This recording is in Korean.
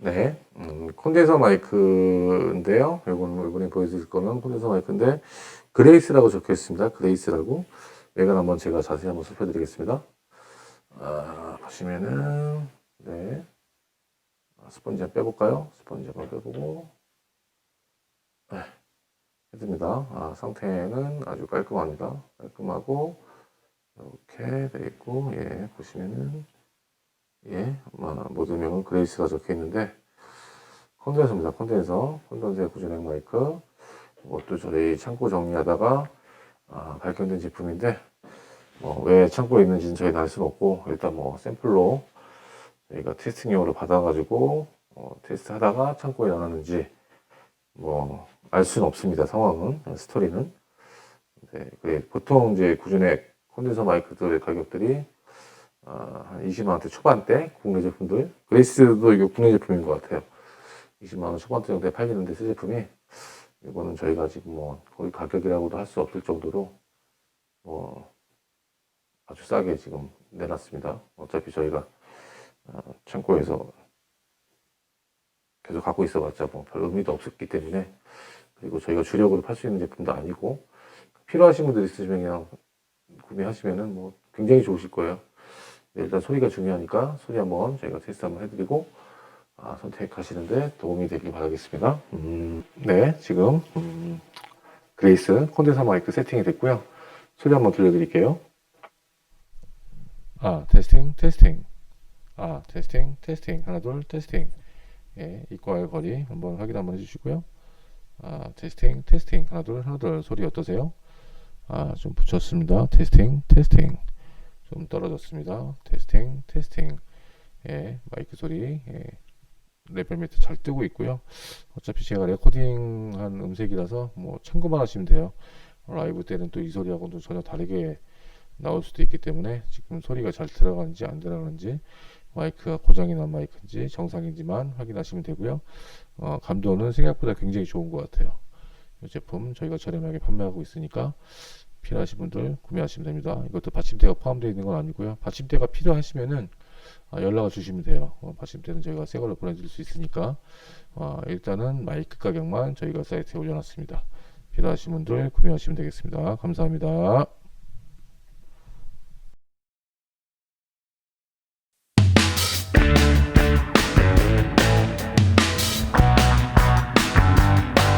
네, 음, 콘덴서 마이크인데요. 이거는 이번에 보여드릴 거는 콘덴서 마이크인데 그레이스라고 적혀 있습니다. 그레이스라고 외관 한번 제가 자세히 한번 살펴드리겠습니다. 아, 보시면은 네, 아, 스펀지 한번 빼볼까요? 스펀지 한번 빼보고 네, 해줍니다. 아, 상태는 아주 깔끔합니다. 깔끔하고 이렇게 돼 있고 예, 보시면은 예, 아마 모드명은 그레이스가 적혀 있는데 콘덴서입니다. 콘덴서, 콘덴서의 구조넥 마이크. 이것도 저희 창고 정리하다가 아, 발견된 제품인데 뭐 왜 창고에 있는지는 저희는 알 수는 없고 일단 뭐 샘플로 저희가 테스팅용으로 받아가지고 어, 테스트하다가 창고에 나왔는지 뭐 알 수는 없습니다. 상황은 스토리는. 네, 보통 이제 구조넥 콘덴서 마이크들의 가격들이 아, 한 20만 원대 초반대 국내 제품들 그레이스도 이거 국내 제품인 것 같아요. 20만 원 초반대 정도에 팔리는데 새 제품이 이거는 저희가 지금 뭐 거의 가격이라고도 할 수 없을 정도로 뭐 아주 싸게 지금 내놨습니다. 어차피 저희가 어, 창고에서 계속 갖고 있어봤자 뭐 별 의미도 없었기 때문에 그리고 저희가 주력으로 팔 수 있는 제품도 아니고 필요하신 분들 있으시면 그냥 구매하시면은 뭐 굉장히 좋으실 거예요. 네, 일단 소리가 중요하니까 소리 한번 저희가 테스트 한번 해드리고 아, 선택하시는데 도움이 되길 바라겠습니다. 음, 네, 지금 음, 그레이스 콘덴서 마이크 세팅이 됐고요. 소리 한번 들려드릴게요. 아, 테스팅, 테스팅. 아, 테스팅, 테스팅. 하나, 둘, 테스팅. 예, 이과의 거리 한번 확인 한번 해주시고요. 아, 테스팅, 테스팅. 하나, 둘, 하나, 둘. 소리 어떠세요? 아, 좀 붙였습니다. 테스팅, 테스팅. 좀 떨어졌습니다. 테스팅, 테스팅. 예, 마이크 소리, 예, 레벨 메트 잘 뜨고 있고요. 어차피 제가 레코딩한 음색이라서 뭐 참고만 하시면 돼요. 라이브 때는 또 이 소리하고는 전혀 다르게 나올 수도 있기 때문에 지금 소리가 잘 들어가는지 안 들어가는지 마이크가 고장이 난 마이크인지 정상인지만 확인하시면 되고요. 어, 감도는 생각보다 굉장히 좋은 것 같아요. 이 제품 저희가 저렴하게 판매하고 있으니까 필요하신 분들 구매하시면 됩니다. 이것도 받침대가 포함되어 있는 건 아니고요. 받침대가 필요하시면은 아, 연락을 주시면 돼요. 어, 받침대는 저희가 새 걸로 보내드릴 수 있으니까 어, 일단은 마이크 가격만 저희가 사이트에 올려놨습니다. 필요하신 분들 구매하시면 되겠습니다. 감사합니다.